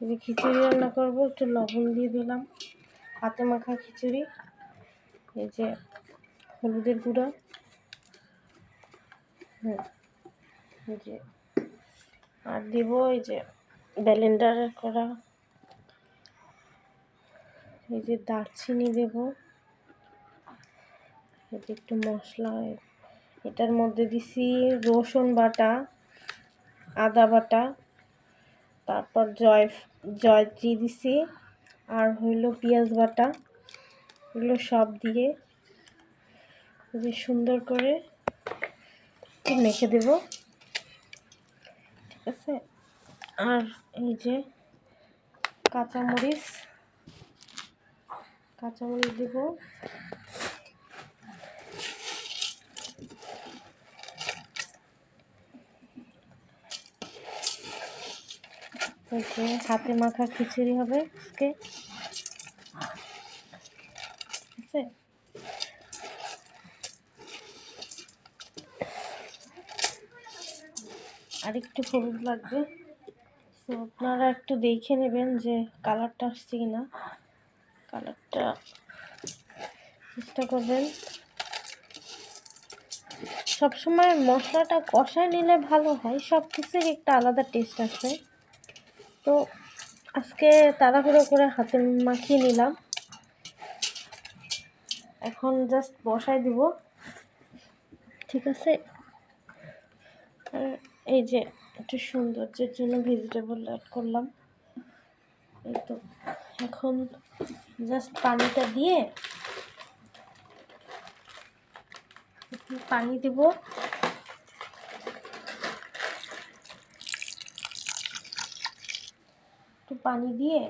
যে খিচুড়ি রান্না করব, একটু লবণ দিয়ে দিলাম, হাতে মাখা খিচুড়ি, এই যে হলুদের গুঁড়া, হুম, এই যে, আর দিব এই যে ব্যালেন্ডার করা, এই যে দারচিনি দেব, এই যে একটু মশলা, এটার মধ্যে দিছি রসুন বাটা আদা বাটা, তারপর জয় জয়ত্রী দিছি, আর হইল পেঁয়াজ বাটা। এগুলো সব দিয়ে যে সুন্দর করে মেখে দেব। ঠিক আছে? আর এই যে কাঁচামরিচ কাঁচামরিচ দেব। যে হাতে মাখা খিচুড়ি হবে আজকে। আর একটু হলুদ লাগবে। তো আপনারা একটু দেখে নেবেন যে কালারটা আসছে কি না কালারটা চেষ্টা করবেন। সবসময় মশলাটা কষায় নিলে ভালো হয় সব কিছুর একটা আলাদা টেস্ট আছে তো আজকে তাড়াহুড়ো করে হাতে মাখিয়ে নিলাম। এখন জাস্ট বসাই দিব। ঠিক আছে? এই যে একটু সৌন্দর্যের জন্য ভেজিটেবল অ্যাড করলাম। এই তো, এখন জাস্ট পানিটা দিয়ে পানি দেব। পানি দিয়ে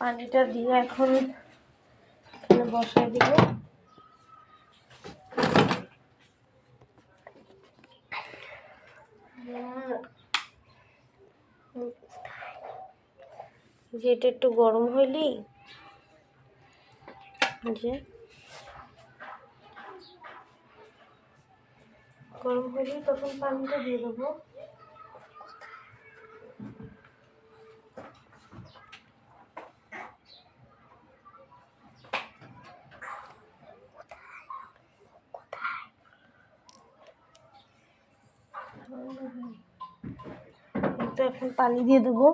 পানিটা দিয়ে এখন বসাই দিব। যে এটা একটু গরম হইলেই যে গরম হইলেই তখন পানিটা দিয়ে দেবো। তো এখন পানি দিয়ে দেবো।